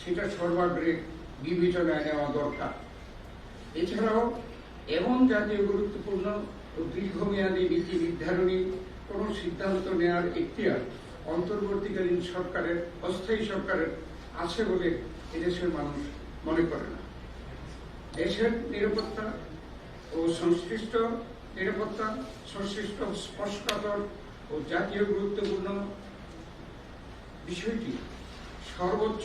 সেটা সর্বাগ্রে বিবেচনায় নেওয়া দরকার। এছাড়াও, এমন জাতীয় গুরুত্বপূর্ণ ও দীর্ঘমেয়াদী নীতি নির্ধারণী কোনো সিদ্ধান্ত নেওয়ার এখতিয়ার অন্তর্বর্তীকালীন সরকারের, অস্থায়ী সরকারের আছে বলে এদেশের মানুষ মনে করে না। দেশের নিরাপত্তা ও সংশ্লিষ্ট নিরাপত্তা, সংশ্লিষ্ট স্পষ্টতর ও জাতীয় গুরুত্বপূর্ণ বিষয়টি সর্বোচ্চ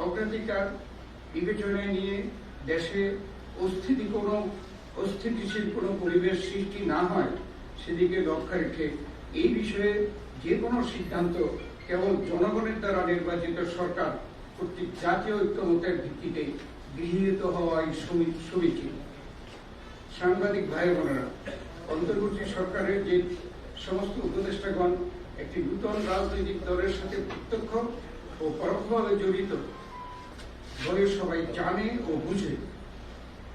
অগ্রাধিকার বিবেচনায় নিয়ে দেশে অস্থিতি কোনো অস্থিতিশীল কোনো পরিবেশ সৃষ্টি না হয়, সেদিকে লক্ষ্য রেখে এই বিষয়ে যে কোনো সিদ্ধান্ত কেবল জনগণের দ্বারা নির্বাচিত সরকার কর্তৃক জাতীয় ঐক্যমতের ভিত্তিতে গৃহীত হওয়াই সমী- সমীচীন। সাংবাদিক ভাই বোনেরা অন্তর্বর্তী সরকারের যে সমস্ত উপদেষ্টাগণ একটি নূতন রাজনৈতিক দলের সাথে প্রত্যক্ষ ও পরোক্ষভাবে জড়িত বলে সবাই জানে ও বুঝে।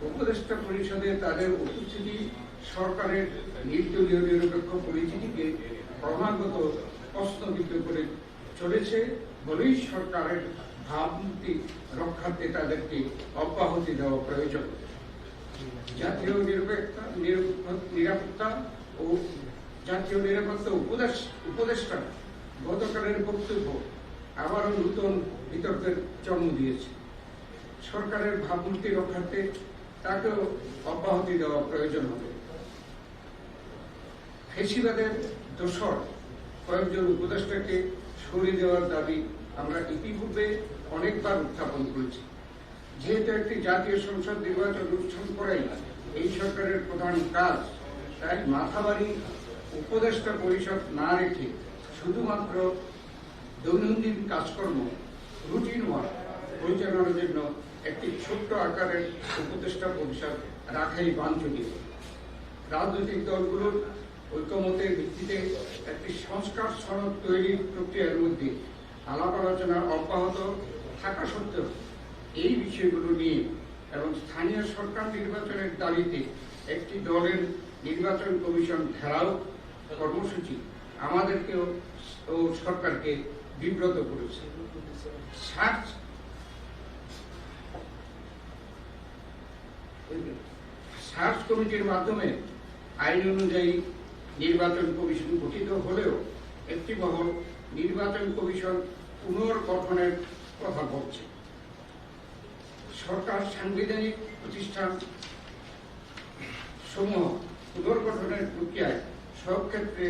উপদেষ্টা পরিষদে তাদের উপস্থিতি সরকারের নির্দলীয় নিরপেক্ষ পরিচিতিকে ক্রমাগত প্রশ্নবিদ্ধ করে চলেছে বলেই সরকারের ভাবমূর্তি রক্ষার্থে তাদেরকে অব্যাহতি দেওয়া প্রয়োজন। জাতীয় নিরপেক্ষতা নিরপ- নিরাপত্তা ও জাতীয় নিরাপত্তা উপদেশ উপদেষ্টা গতকালের বক্তব্য আবারও নতুন বিতর্কের জন্ম দিয়েছে। সরকারের ভাবমূর্তি রক্ষার্থে তাকেও অব্যাহতি দেওয়া প্রয়োজন হবে। ফেসিবাদের দোসর কয়েকজন উপদেষ্টাকে সরিয়ে দেওয়ার দাবি আমরা ইতিপূর্বে অনেকবার উত্থাপন করেছি। যেহেতু একটি জাতীয় সংসদ নির্বাচন অনুষ্ঠান করাই এই সরকারের প্রধান কাজ, তাই মাথাবাড়ি উপদেষ্টা পরিষদ না রেখে শুধুমাত্র দৈনন্দিন কাজকর্ম, রুটিন ওয়ার্ক পরিচালনার জন্য একটি ছোট্ট আকারের উপদেষ্টা পরিষদ রাখাই বাঞ্ছনীয় রাজনৈতিক দলগুলোর ঐক্যমতের ভিত্তিতে একটি সংস্কার সড়ক তৈরির প্রক্রিয়ার মধ্যে আলাপ আলোচনা অব্যাহত থাকা সত্ত্বেও এই বিষয়গুলো নিয়ে এবং স্থানীয় সরকার নির্বাচনের দাবিতে একটি দলের নির্বাচন কমিশন ঘেরাও কর্মসূচি আমাদেরকেও ও সরকারকে বিব্রত করেছে। সার্চ সার্চ কমিটির মাধ্যমে আইন অনুযায়ী নির্বাচন কমিশন গঠিত হলেও একটি মহল নির্বাচন কমিশন পুনর্গঠনের কথা বলছে। সরকার সাংবিধানিক প্রতিষ্ঠান সমূহ পুনর্গঠনের প্রক্রিয়ায় সব ক্ষেত্রে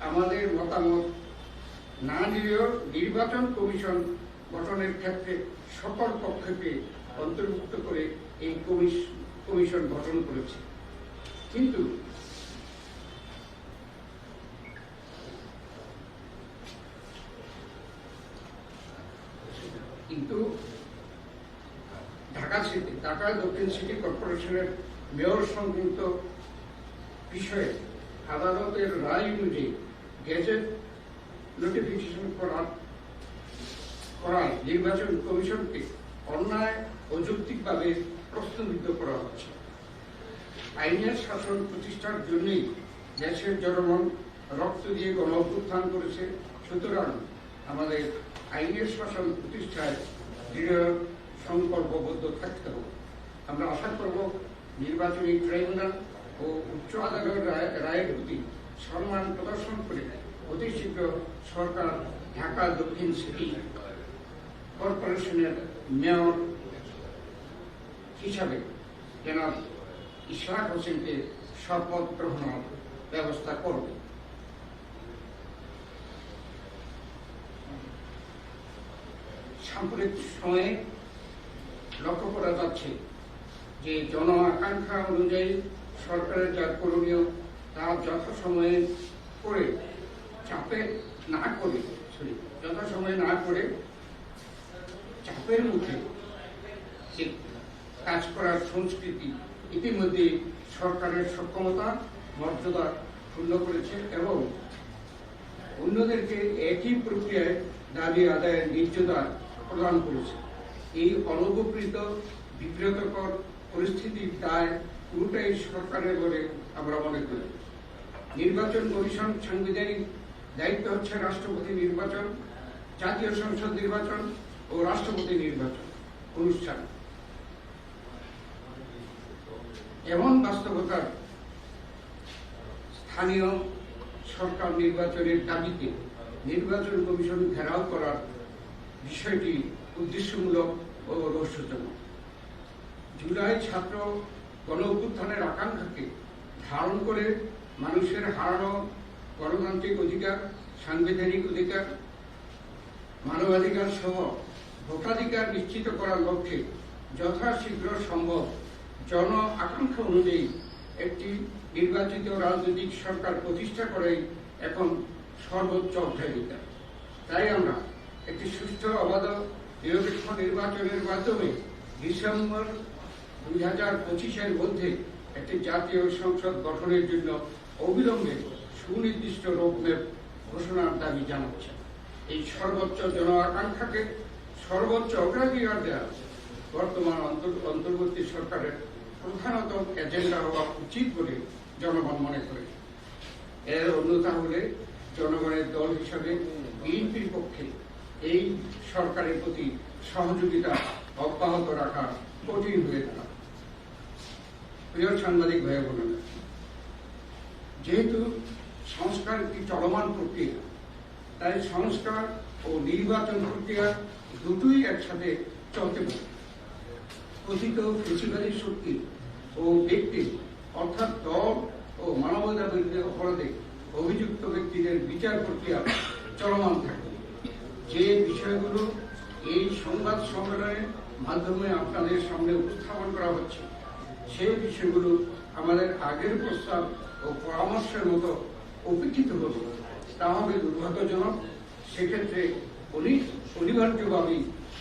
আমাদের মতামত না নিলেও নির্বাচন কমিশন গঠনের ক্ষেত্রে সকল পক্ষকে অন্তর্ভুক্ত করে এই কমিশ- কমিশন গঠন করেছে। কিন্তু কিন্তু ঢাকা সিটি, ঢাকা দক্ষিণ সিটি কর্পোরেশনের মেয়র সংক্রান্ত বিষয়ে আদালতের রায় অনুযায়ী গেজেট নোটিফিকেশন করার করায় নির্বাচন কমিশনকে অন্যায় অযৌক্তিকভাবে প্রশ্নবিদ্ধ করা হচ্ছে। আইনের শাসন প্রতিষ্ঠার জন্যই দেশের জনগণ রক্ত দিয়ে গণ অভ্যুত্থান করেছে। সুতরাং আমাদের আইনের শাসন প্রতিষ্ঠায় দৃঢ় সংকল্পবদ্ধ থাকতে হবে। আমরা আশা করব নির্বাচনী ট্রাইব্যুনাল ও উচ্চ আদালতের রায়ের প্রতি সম্মান প্রদর্শন করে অতি শীঘ্র সরকার ঢাকা দক্ষিণ সিটি কর্পোরেশনের মেয়র হিসাবে যেন ইশরাক হোসেনকে শপথ গ্রহণের ব্যবস্থা করবে। সাম্প্রতিক সময়ে লক্ষ্য করা যাচ্ছে যে জন আকাঙ্ক্ষা অনুযায়ী সরকারের যা করণীয় তা যথাসময়ে করে চাপে না করে সরি যথাসময়ে না করে চাপের মুখে কাজ করার সংস্কৃতি ইতিমধ্যে সরকারের সক্ষমতা, মর্যাদা ক্ষুণ্ণ করেছে এবং অন্যদেরকে একই প্রক্রিয়ায় দাবি, আদায়ের নির্যাতন প্রদান করেছে। এই অনুপকৃত বিব্রতকর পরিস্থিতির দায় পুরোটাই সরকারের বলে আমরা মনে করি। নির্বাচন কমিশন সাংবিধানিক দায়িত্ব হচ্ছে রাষ্ট্রপতি নির্বাচন, জাতীয় সংসদ নির্বাচন ও রাষ্ট্রপতি নির্বাচন অনুষ্ঠান। এমন বাস্তবতার স্থানীয় সরকার নির্বাচনের দাবিতে নির্বাচন কমিশন ঘেরাও করার বিষয়টি উদ্দেশ্যমূলক ও রহস্যজনক। জুলাই ছাত্র গণ অভ্যুত্থানের আকাঙ্ক্ষাকে ধারণ করে মানুষের হারানো গণতান্ত্রিক অধিকার, সাংবিধানিক অধিকার, মানবাধিকার সহ ভোটাধিকার নিশ্চিত করার লক্ষ্যে যথাশীঘ্র সম্ভব জন আকাঙ্ক্ষা অনুযায়ী একটি নির্বাচিত রাজনৈতিক সরকার প্রতিষ্ঠা করাই এখন সর্বোচ্চ অগ্রাধিকার। তাই আমরা একটি সুষ্ঠু অবাধ নিরপেক্ষ নির্বাচনের মাধ্যমে ডিসেম্বর দুই হাজার পঁচিশের মধ্যে একটি জাতীয় সংসদ গঠনের জন্য অবিলম্বে সুনির্দিষ্ট রোডম্যাপ ঘোষণার দাবি জানাচ্ছে এই সর্বোচ্চ জন আকাঙ্ক্ষাকে সর্বোচ্চ অগ্রাধিকার দেওয়া বর্তমান অন্তর- অন্তর্বর্তী সরকারের প্রধানত এজেন্ডা হওয়া উচিত বলে জনগণ মনে করে। এর অন্যতা হলে জনগণের দল হিসাবে বিএনপির পক্ষে এই সরকারের প্রতি সহযোগিতা অব্যাহত রাখা কঠিন হয়ে দাঁড়ায় প্রিয় সাংবাদিক ভাই বোনেরা, যেহেতু সংস্কার একটি চলমান প্রক্রিয়া, তাই সংস্কার ও নির্বাচন প্রক্রিয়া দুটোই একসাথে চলতে পারে। কথিত ফেসিবাদী শক্তি ও ব্যক্তি, অর্থাৎ দল ও মানবতা বিরোধী অপরাধে অভিযুক্ত ব্যক্তিদের বিচার প্রক্রিয়া চলমান থাকে। যে বিষয়গুলো এই সংবাদ সম্মেলনের মাধ্যমে আপনাদের সামনে উপস্থাপন করা হচ্ছে, সেই বিষয়গুলো আমাদের আগের প্রস্তাব ও পরামর্শের মতো উপেক্ষিত হল তা হবে দুর্ভাগ্যজনক। সেক্ষেত্রে অনিবার্যভাবেই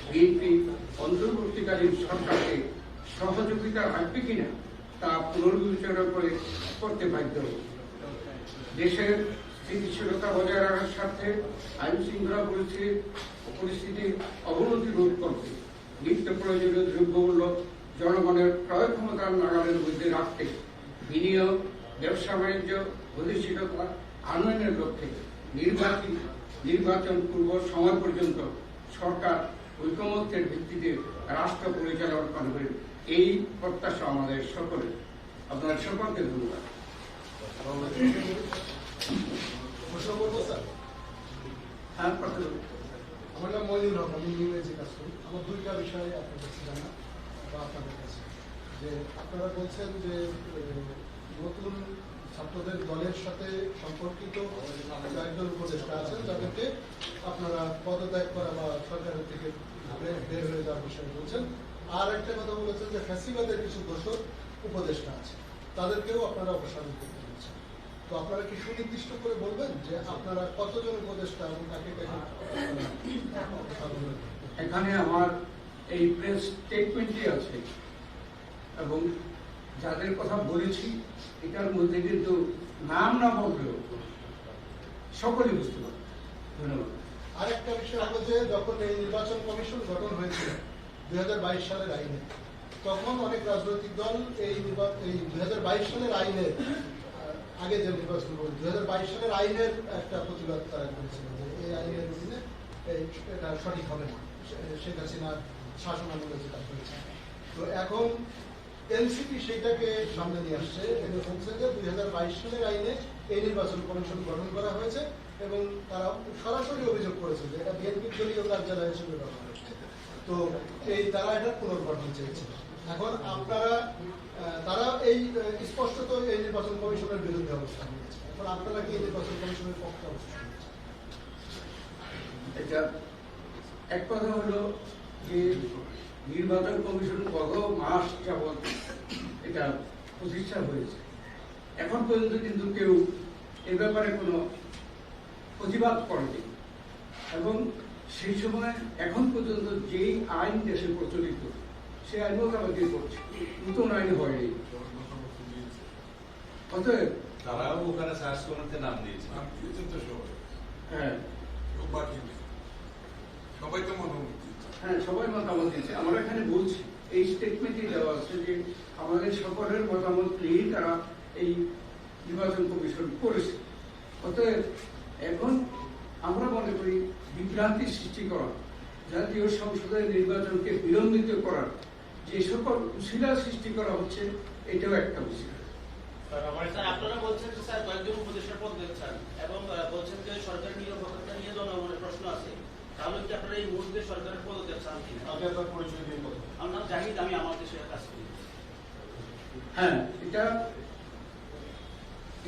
বিএনপি অন্তর্বর্তীকালীন সরকারকে সহযোগিতা রাখবে কিনা তা পুনর্বিবেচনা করে করতে বাধ্য। দেশের স্থিতিশীলতা বজায় রাখার স্বার্থে আইন শৃঙ্খলা পরিস্থিতি পরিস্থিতির অবনতি রোধ করতে নিত্য প্রয়োজনীয় দ্রব্যমূল্য জনগণের ক্রয় ক্ষমতার নাগালের মধ্যে রাখতে বিনিয়োগ, ব্যবসা বাণিজ্য গতিশীলতা আনয়নের লক্ষ্যে নির্বাচন নির্বাচন পূর্ব সময় পর্যন্ত সরকার ঐকমত্যের ভিত্তিতে রাষ্ট্র পরিচালনা করবে এই প্রত্যাশা আমাদের সকলের। আপনার সকলকে ধন্যবাদ। হ্যাঁ আমার নাম মইনুল হক, আমি ইংরেজি কাজ করি। আমার দুইটা বিষয়ে আপনার কাছে জানা বা আপনাদের কাছে। যে আপনারা বলছেন যে নতুন ছাত্রদের দলের সাথে সম্পর্কিত একজন উপদেষ্টা আছেন, যাদেরকে আপনারা পদত্যাগ করা বা সরকারের থেকে বের হয়ে যাওয়ার বিষয়ে বলছেন। আর একটা কথা বলেছেন যে ফ্যাসিবাদের কিছু দোষর উপদেষ্টা আছে। তাদেরকেও আপনারা অপসারণ করতে বলছেন। তো আপনারা কি সুনির্দিষ্ট করে বলবেন যে আপনারা কতজন উপদেষ্টা এবং কাকে করবেন? এখানে আমার এই প্রেস স্টেটমেন্টই আছে এবং যাদের কথা বলেছি এটার মধ্যে কিন্তু নাম না বললেও সকলে বুঝতে পারবে। ধন্যবাদ। আরেকটা বিষয় হলো যে যখন এই নির্বাচন কমিশন গঠন হয়েছিল দুই হাজার বাইশ সালের আইনে। তখন অনেক রাজনৈতিক দল এই এই দু হাজার বাইশ সালের আইনের আগে যে নির্বাচন হল, দুই সালের আইনের একটা প্রতিবাদ তারা করেছিল যে এই আইনের অধীনে এটা সঠিক হবে না। শেখ হাসিনার শাসন আমলে যেটা হয়েছে। তো এখন এনসিপি সেটাকে সামনে নিয়ে আসছে। এবং বলছে যে দুই হাজার বাইশ সালের আইনে এই নির্বাচন কমিশন গঠন করা হয়েছে এবং তারা সরাসরি অভিযোগ করেছে যে এটা বিএনপির দলীয় কার্যালয় হিসেবে ব্যবহার। তো এই তারা এটা পুনর্গঠন চেয়েছে এখন আপনারা তারা এই স্পষ্টত এই নির্বাচন কমিশনের বিরুদ্ধে অবস্থান নিয়েছে। এখন আপনারা কি এই নির্বাচন কমিশনের পক্ষে অবস্থান এটা এক কথা হলো যে নির্বাচন কমিশন কত মাস যাবৎ এটা প্রতিষ্ঠা হয়েছে। এখন পর্যন্ত কিন্তু কেউ এ ব্যাপারে কোনো প্রতিবাদ করেনি। এবং সেই সময় এখন পর্যন্ত যেই আইন দেশে প্রচলিত সেই আইন মোকাবেলা করছে। নতুন আইন হয়নি। অতএব তারাও ওখানে সার্চ কমিটিতে নাম দিয়েছে। নাম দিয়েছেন তো সবাই। হ্যাঁ। বাকি সবাই তো মতামত হ্যাঁ সবাই মতামত দিয়েছে। আমরা এখানে বলছি এই স্টেটমেন্টে দেওয়া আছে যে আমাদের সকলের মতামত নিয়েই তারা এই নির্বাচন কমিশন করেছে। অতএব এখন আমরা মনে করি বিভ্রান্তি সৃষ্টি করা জাতীয় সংসদের নির্বাচনকে বিলম্বিত করার যে সকল শিলা সৃষ্টি করা হচ্ছে এটাও একটা বিষয় স্যার আপনারা বলছেন যে স্যার কয়েকজন উপদেষ্টা পদ দিচ্ছেন এবং বলছেন যে সরকারের নিরপেক্ষতা নিয়ে জনগণের প্রশ্ন আছে। তাহলে কি আপনারা এই মুহূর্তে সরকারের পদ দিচ্ছেন কিনা? পরিচয় দিয়ে কথা আমার জাহিদ আমি আমার দেশের কাজ করি। হ্যাঁ এটা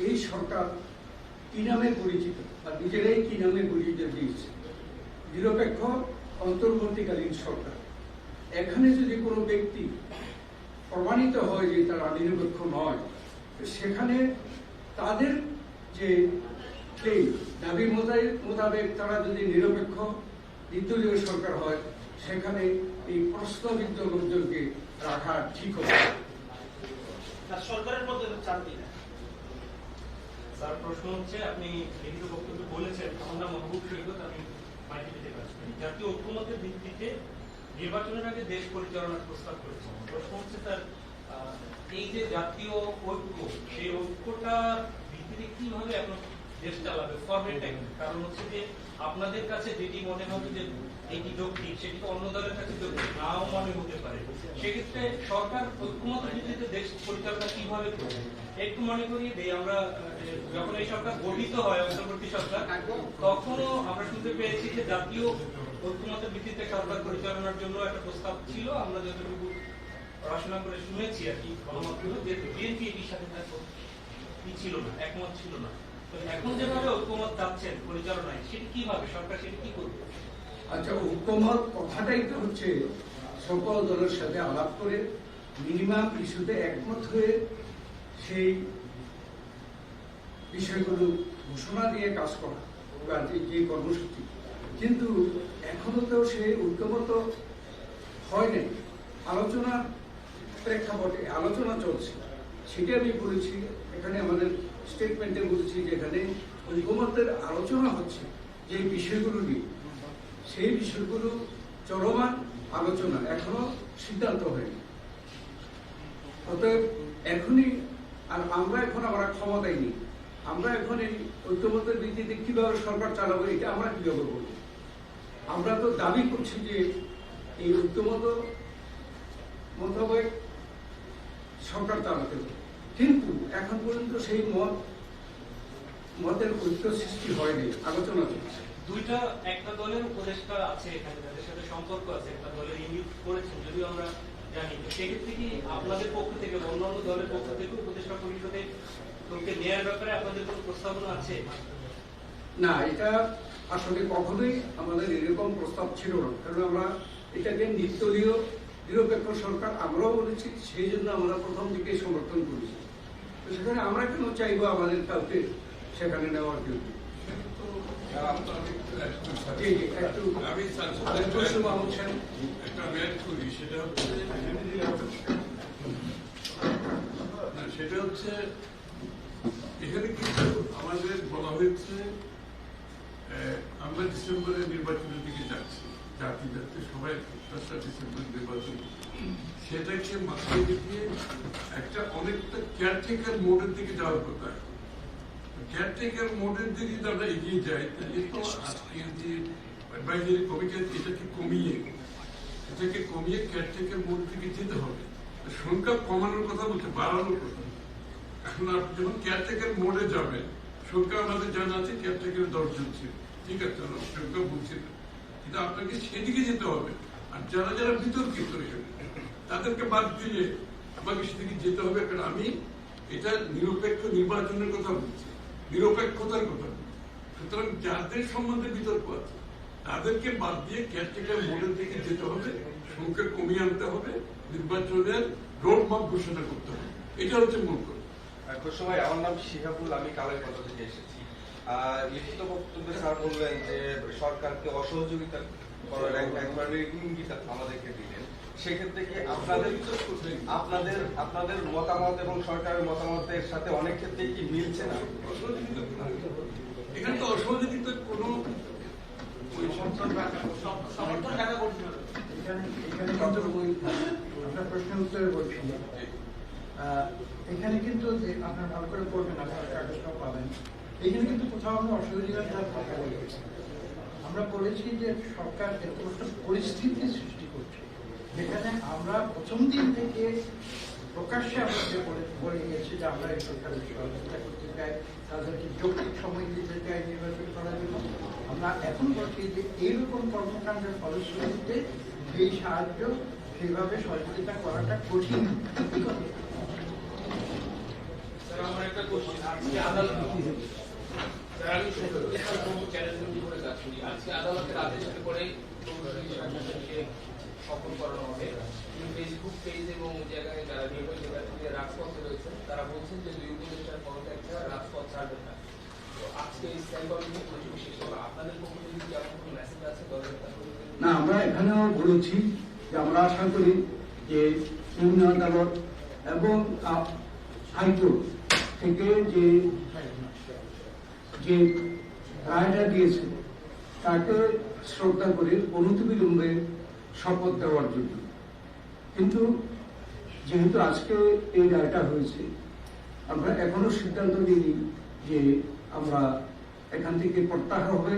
এই সরকার কি নামে পরিচিত বা নিজেরাই কি নামে পরিচিত দিয়েছে? নিরপেক্ষ অন্তর্বর্তীকালীন সরকার। এখানে যদি কোনো ব্যক্তি প্রমাণিত হয় যে তারা নিরপেক্ষ নয় সেখানে তাদের যে দাবি মোতাবেক তারা যদি নিরপেক্ষ নির্দলীয় সরকার হয় সেখানে এই প্রশ্নবিদ্ধ লোকজনকে রাখা ঠিক হবে। সরকারের পদ চান কিনা স্যার প্রশ্ন হচ্ছে আপনি লিখিত বক্তব্য বলেছেন আমার মহবুব সৈকত আমি জাতীয় ঐক্যমতের ভিত্তিতে নির্বাচনের আগে দেশ পরিচালনার প্রস্তাব করেছে প্রশ্ন হচ্ছে তার এই যে জাতীয় ঐক্য, সেই ঐক্যটার ভিত্তিতে কীভাবে এখন দেশ চালাবে? কারণ হচ্ছে যে আপনাদের কাছে যেটি মনে হবে যে এটি যৌক্তিক, সেটি অন্য দলের কাছে যৌক্তিক, নাও মনে হতে পারে। সেক্ষেত্রে সরকার ঐক্যমতের ভিত্তিতে দেশ পরিচালনা কীভাবে করবে? একটু মনে করিয়ে দিই, আমরা যখন এই সরকার গঠিত হয়, অন্তর্বর্তী সরকার, তখনও আমরা শুনতে পেয়েছি যে জাতীয় ভিত্তিতে সরকার পরিচালনার জন্য একটা প্রস্তাব ছিল। আমরা যতটুকু পড়াশোনা করে শুনেছি আর কি, গণমাধ্যমে, যে বিএনপি এটির সাথে ই ছিল না, একমত ছিল না। তো এখন যেভাবে ঐক্যমত যাচ্ছেন পরিচালনায়, সেটি কীভাবে, সরকার সেটি কি করবে? আচ্ছা ঐক্যমত কথাটাই তো হচ্ছে সকল দলের সাথে আলাপ করে মিনিমাম ইস্যুতে একমত হয়ে সেই বিষয়গুলো ঘোষণা দিয়ে কাজ করা যে- কর্মসূচি। কিন্তু এখনও তো সেই ঐক্যমত হয় নাই আলোচনার প্রেক্ষাপটে আলোচনা চলছে। সেটা আমি বলেছি, এখানে আমাদের স্টেটমেন্টে বলেছি যে এখানে ঐক্যমতের আলোচনা হচ্ছে যে বিষয়গুলো নিয়ে। সেই বিষয়গুলো চলমান আলোচনা এখনও সিদ্ধান্ত হয়নি। অতএব এখনই আর আমরা এখন আমরা ক্ষমতায় নেই। আমরা এখন এই ঐক্যমতের ভিত্তিতে কীভাবে সরকার চালাবো, এটা আমরা কীভাবে বলব আমরা তো দাবি করছি যে এই ঐক্যমত মোতাবেক সরকার চালাতে হবে। কিন্তু এখন পর্যন্ত সেই মত, মতের ঐক্য সৃষ্টি হয়নি, আলোচনা চলছে। দুইটা একটা দলের উপদেষ্টা আছে এখানে যাদের সাথে সম্পর্ক আছে একটা দলের ইঙ্গিত করেছেন যদিও আমরা জানি সেক্ষেত্রে কি আপনাদের পক্ষ থেকে অন্যান্য দলের পক্ষ থেকে উপদেষ্টা পরিষদে কাউকে নেয়ার ব্যাপারে আপনাদের কোনো প্রস্তাবনা আছে? না এটা আসলে কখনোই আমাদের এরকম প্রস্তাব ছিল না। কারণ আমরা এটাকে নির্দলীয় নিরপেক্ষ সরকার আমরাও বলেছি সেই জন্য আমরা প্রথম দিকে সমর্থন করেছি। তো সেখানে আমরা কেন চাইব আমাদের কাউকে সেখানে নেওয়ার জন্য? আমি সেটা হচ্ছে এখানে কিন্তু আমাদের বলা হয়েছে আমরা ডিসেম্বরে নির্বাচনের দিকে যাচ্ছি জাতি যাচ্ছে সবাই ডিসেম্বর নির্বাচন সেটাকে মাথায় রেখে একটা অনেকটা কেয়ারটেকার মোডের দিকে যাওয়ার কথা। কেয়ারটেকার মোডের যদি আমরা এগিয়ে যাই তাহলে তো আজকের যে অ্যাডভাইজারি কমিটি এটাকে কমিয়ে এটাকে কমিয়ে কেয়ারটেকার মোড দিকে যেতে হবে। সংখ্যা কমানোর কথা বলছে, বাড়ানোর কথা। এখন আপনি যখন কেয়ারটেকার মোডে যাবেন সংখ্যা আমাদের জানা আছে কেয়ারটেকার দশজন ছিল। ঠিক আছে সংখ্যা বলছি না। কিন্তু আপনাকে সেদিকে যেতে হবে। আর যারা যারা বিতর্কিত তাদেরকে বাদ দিয়ে আমাকে সেদিকে যেতে হবে। কারণ আমি এটা নিরপেক্ষ নির্বাচনের কথা বলছি। নিরপেক্ষতার কথা। সুতরাং যাদের সম্বন্ধে বিতর্ক আছে, তাদেরকে বাদ দিয়ে কেয়ারটেকার মোডের দিকে যেতে হবে, সংখ্যা কমিয়ে আনতে হবে, নির্বাচনের রোড ম্যাপ ঘোষণা করতে হবে। এটা হচ্ছে মূল কথা। খসরু আমার নাম শিহাবুল, আমি কালের কথা থেকে এসেছি। লিখিত বক্তব্যে স্যার বললেন যে সরকারকে অসহযোগিতা করার ইঙ্গিত আমাদেরকে সেক্ষেত্রে কি আপনাদের আপনাদের আপনাদের মতামত এবং সরকারের মতামতের সাথে অনেক ক্ষেত্রে কি মিলছে না? এখানে তো কোনো সমর্থন এখানে এখানে কিন্তু আপনার প্রশ্নের উত্তরে বলছি। এখানে কিন্তু যে আপনার ভালো করে পড়বেন আপনার পাবেন। এইখানে কিন্তু কোথাও আমরা অসহযোগিতার কথা বলেছি। আমরা বলেছি যে সরকার এরকম একটা পরিস্থিতি সৃষ্টি করছে। যেখানে আমরা প্রথম দিন থেকে প্রকাশ্যে আমরা যে বলে গেছি যে আমরা এই সরকারের সহযোগিতা করতে চাই, তাদেরকে যৌক্তিক সময় দিতে চাই নির্বাচন করার জন্য। আমরা এখন বলছি যে এইরকম কর্মকাণ্ডের ফলশ্রুতিতে সেই সাহায্য সেভাবে সহযোগিতা করাটা কঠিন। আমার একটা কোশ্চেন আজকে আদালত আজকে আদালতের আদেশের পরে সফল করানো হবে। ফেসবুক পেজ এবং জায়গায় যারা নির্বাচনী প্রার্থীদের রাজপথে রয়েছেন। তারা বলছেন যে দুই উপদেষ্টার পদত্যাগ রাজপথ ছাড়বেন না। তো আজকে এই কমিটি বৈঠক শেষ হলো। আপনাদের পক্ষ থেকে কি এমন কোনো মেসেজ আছে? দলের? না, আমরা এখানেও বলেছি যে আমরা আশা করি যে ইউনিয়ন আদালত এবং হাইকোর্ট থেকে যে যে রায়টা দিয়েছে, তাকে শ্রদ্ধা করে অনতিবিলম্বে শপথ দেওয়ার জন্য কিন্তু যেহেতু আজকে এই রায়টা হয়েছে আমরা এখনও সিদ্ধান্ত নিইনি যে আমরা এখান থেকে প্রত্যাহার হবে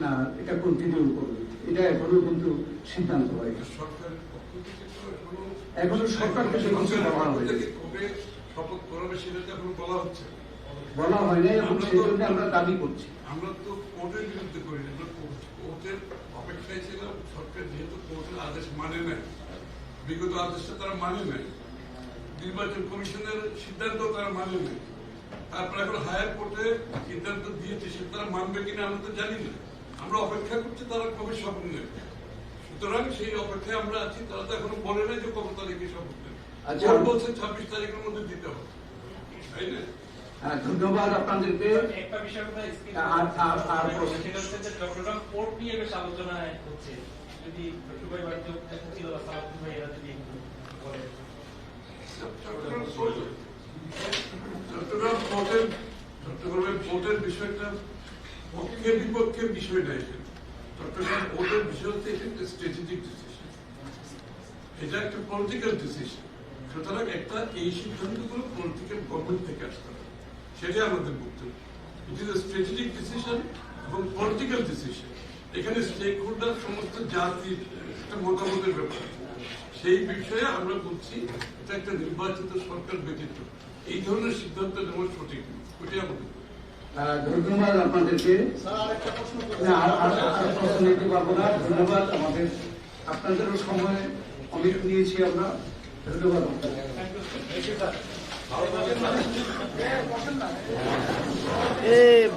না এটা কন্টিনিউ করবে এটা এখনও কিন্তু সিদ্ধান্ত হয় এখনও সরকার থেকে কিছু বলা শপথ করাবে সেটা এখনও বলা হচ্ছে। বলা হয় না এবং সেই জন্য আমরা দাবি করছি। আমরা তো কোর্টের বিরুদ্ধে করি না। কোর্টের অপেক্ষায় ছিলাম। সরকার যেহেতু কোর্টের আদেশ মানে নাই বিগত আদেশটা তারা মানে নাই। নির্বাচন কমিশনের সিদ্ধান্ত তারা মানে নাই। তারপর এখন হায়ার কোর্টে সিদ্ধান্ত দিয়েছে সে তারা মানবে কিনা আমরা তো জানি না। আমরা অপেক্ষা করছি তারা কবে শপথ নেবে? সুতরাং সেই অপেক্ষায় আমরা আছি। তারা তো এখনও বলে নাই যে কত তারিখে শপথ নেবে। আচ্ছা। বলছে ছাব্বিশ তারিখের মধ্যে দিতে হবে। তাই না? ধন্যবাদ আপনাদেরকে। একটা বিষয় কথা skip আর- আর- আর সেটা হচ্ছে যে চট্টগ্রাম পোর্ট নিয়ে বেশ আলোচনায় হচ্ছে? যদি দুবাই বাণিজ্য ছিল বা সালাউদ্দিন ভাই এরা যদি চট্টগ্রাম পোর্টের চট্টগ্রামের পোর্টের বিষয়টা পক্ষে বিপক্ষের বিষয় না এখানে চট্টগ্রাম পোর্টের বিষয় হচ্ছে এটা একটা স্ট্র্যাটেজিক ডিসিশন এটা একটা পলিটিক্যাল ডিসিশন সুতরাং একটা এই সিদ্ধান্তগুলো পলিটিক্যাল গভর্নমেন্ট থেকে আসতে হবে। সেটাই আমাদের বক্তব্য ইট ইজ স্ট্র্যাটেজিক ডিসিশন এবং পলিটিক্যাল ডিসিশন এখানে স্টেক হোল্ডার সমস্ত জাতির একটা মতামতের ব্যাপার। সেই বিষয়ে আমরা বলছি এটা একটা নির্বাচিত সরকার ব্যতীত। এই ধরনের সিদ্ধান্ত নেওয়া সঠিক নয়। ওইটাই আমাদের ধন্যবাদ আপনাদেরকে। প্রশ্ন করছি। না আর আর- আর প্রশ্ন নিতে পারব না। ধন্যবাদ আমাদের। আপনাদেরও সময় অনেক নিয়েছি আমরা। ধন্যবাদ। আপনাদের। এ